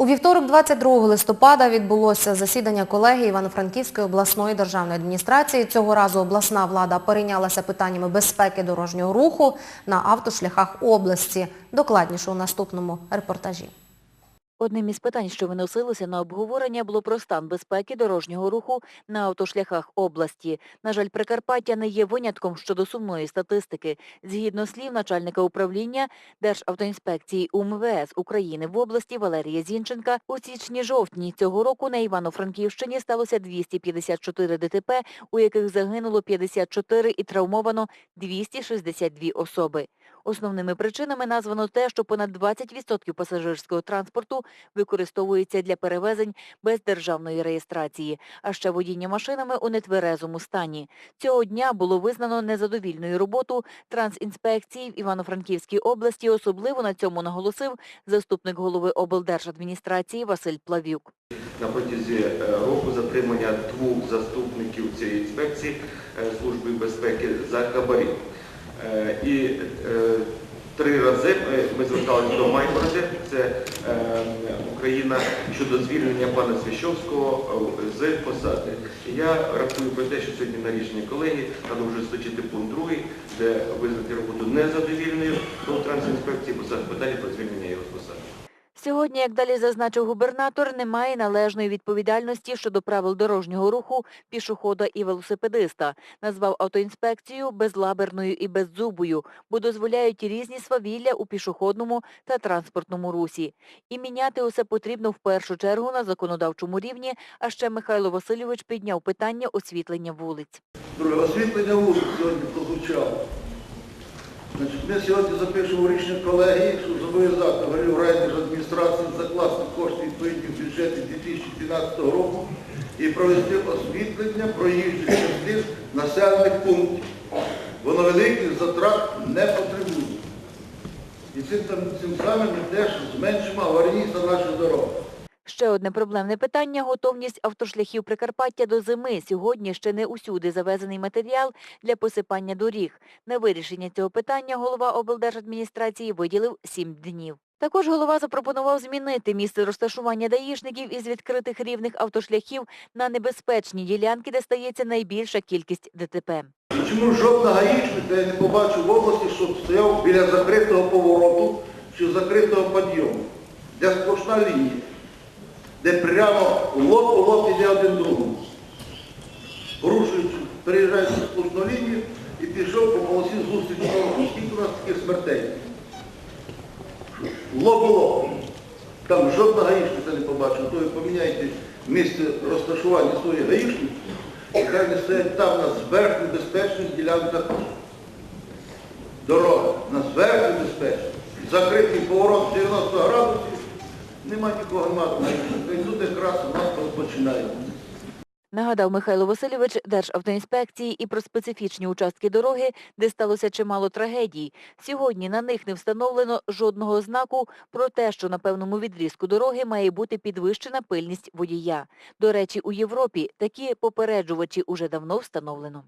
У вівторок, 22 листопада, відбулося засідання колегії Івано-Франківської обласної державної адміністрації. Цього разу обласна влада перейнялася питаннями безпеки дорожнього руху на автошляхах області. Докладніше у наступному репортажі. Одним із питань, що виносилося на обговорення, було про стан безпеки дорожнього руху на автошляхах області. На жаль, Прикарпаття не є винятком щодо сумної статистики. Згідно слів начальника управління Державтоінспекції УМВС України в області Валерія Зінченка, у січні-жовтні цього року на Івано-Франківщині сталося 254 ДТП, у яких загинуло 54 і травмовано 262 особи. Основними причинами названо те, що понад 20% пасажирського транспорту використовується для перевезень без державної реєстрації, а ще водіння машинами у нетверезому стані. Цього дня було визнано незадовільною роботу Трансінспекції в Івано-Франківській області. Особливо на цьому наголосив заступник голови облдержадміністрації Василь Плавюк. На протязі е, року затримання двох заступників цієї інспекції е, Служби безпеки за хабарі. Е, І е, три рази ми зверталися до Майбороди, це е, Україна, щодо звільнення пана Свящовського з посади. Я рахую про те, що сьогодні на рішення колеги треба вже сточити пункт другий, де визнати роботу незадовільною до Трансінспекції, поставити питання про звільнення. Сьогодні, як далі зазначив губернатор, немає належної відповідальності щодо правил дорожнього руху пішохода і велосипедиста. Назвав автоінспекцію безлаберною і беззубою, бо дозволяють різні свавілля у пішохідному та транспортному русі. І міняти усе потрібно в першу чергу на законодавчому рівні, а ще Михайло Васильович підняв питання освітлення вулиць. Друге, освітлення вулиць сьогодні прозвучало. Значить, ми сьогодні запишемо рішення колегії, що зобов'язати голів райдержадміністрації закласти кошти відповідні в бюджеті 2012 року і провести освітлення проїжджих частин населених пунктів. Воно великих затрат не потребує. І цим, цим самим ми теж зменшимо аварійність на наших дорогах. Ще одне проблемне питання – готовність автошляхів Прикарпаття до зими. Сьогодні ще не усюди завезений матеріал для посипання доріг. На вирішення цього питання голова облдержадміністрації виділив 7 днів. Також голова запропонував змінити місце розташування даїшників із відкритих рівних автошляхів на небезпечні ділянки, де стається найбільша кількість ДТП. Чому жодного гаїчника я не побачив в області, щоб стояв біля закритого повороту чи закритого підйому, де сплошна лінія, де прямо лоб у лоб іде один другому. Порушуючи, переїжджаючи сплошну лінію і пішов по полосі зустрічного руху. Скільки у нас таких смертей? Лоб у лоб. Там жодного гаїчника не побачив. То ви поміняйте місце розташування своїх гаїчників, і хай вони стоять там на зверху безпечних ділянках дороги. На зверху безпечних. Закритий поворот 90 градусів, нема нікого. І тут якраз у нас розпочинаємо. Нагадав Михайло Васильович Державтоінспекції і про специфічні участки дороги, де сталося чимало трагедій. Сьогодні на них не встановлено жодного знаку про те, що на певному відрізку дороги має бути підвищена пильність водія. До речі, у Європі такі попереджувачі уже давно встановлено.